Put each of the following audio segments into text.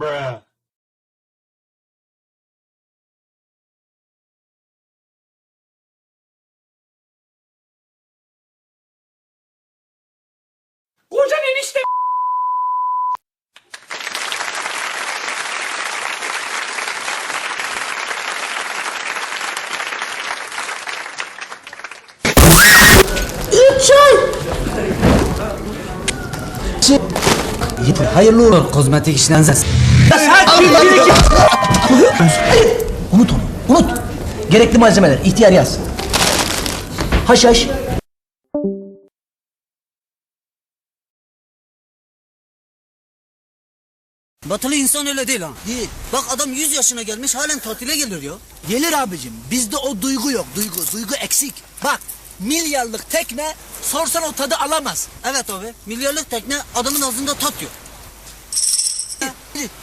Bruh. Kocan enişte Yiğit hayırlı uğurlu kozmetik ses. unut onu, unut. Gerekli malzemeler, ihtiyar yaz. Haşhaş. Batılı insan öyle değil ha. Değil. Bak adam 100 yaşına gelmiş halen tatile gelir ya. Gelir abicim. Bizde o duygu yok. Duygu. Duygu eksik. Bak milyarlık tekne sorsan o tadı alamaz. Evet abi. Milyarlık tekne adamın ağzında tat yok.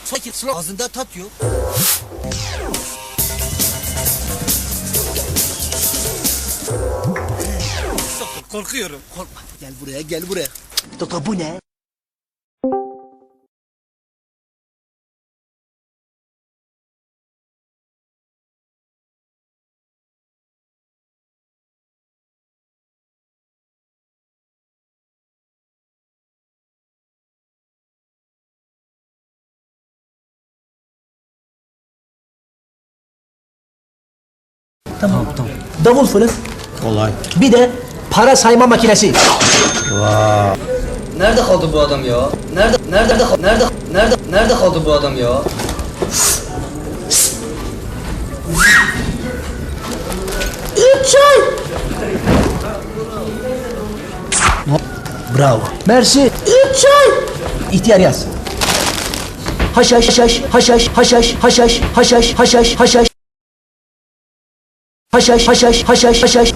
Fakir slow. Ağzında tat yok. Korkuyorum. Korkma. Gel buraya gel buraya. Toto bu ne? Tamam, tamam. Davul fırın. Kolay. Bir de para sayma makinesi. Nerede kaldı bu adam ya? Nerede nerede nerede nerede nerede kaldı bu adam ya? Üç ay. Bravo. Mersi. Üç ay. İhtiyar yaz. Haşhaş, haşhaş, haşhaş, haşhaş, haşhaş, haşhaş, haşhaş, haşhaş. Haşhaş, haşhaş, haşhaş, haşhaş.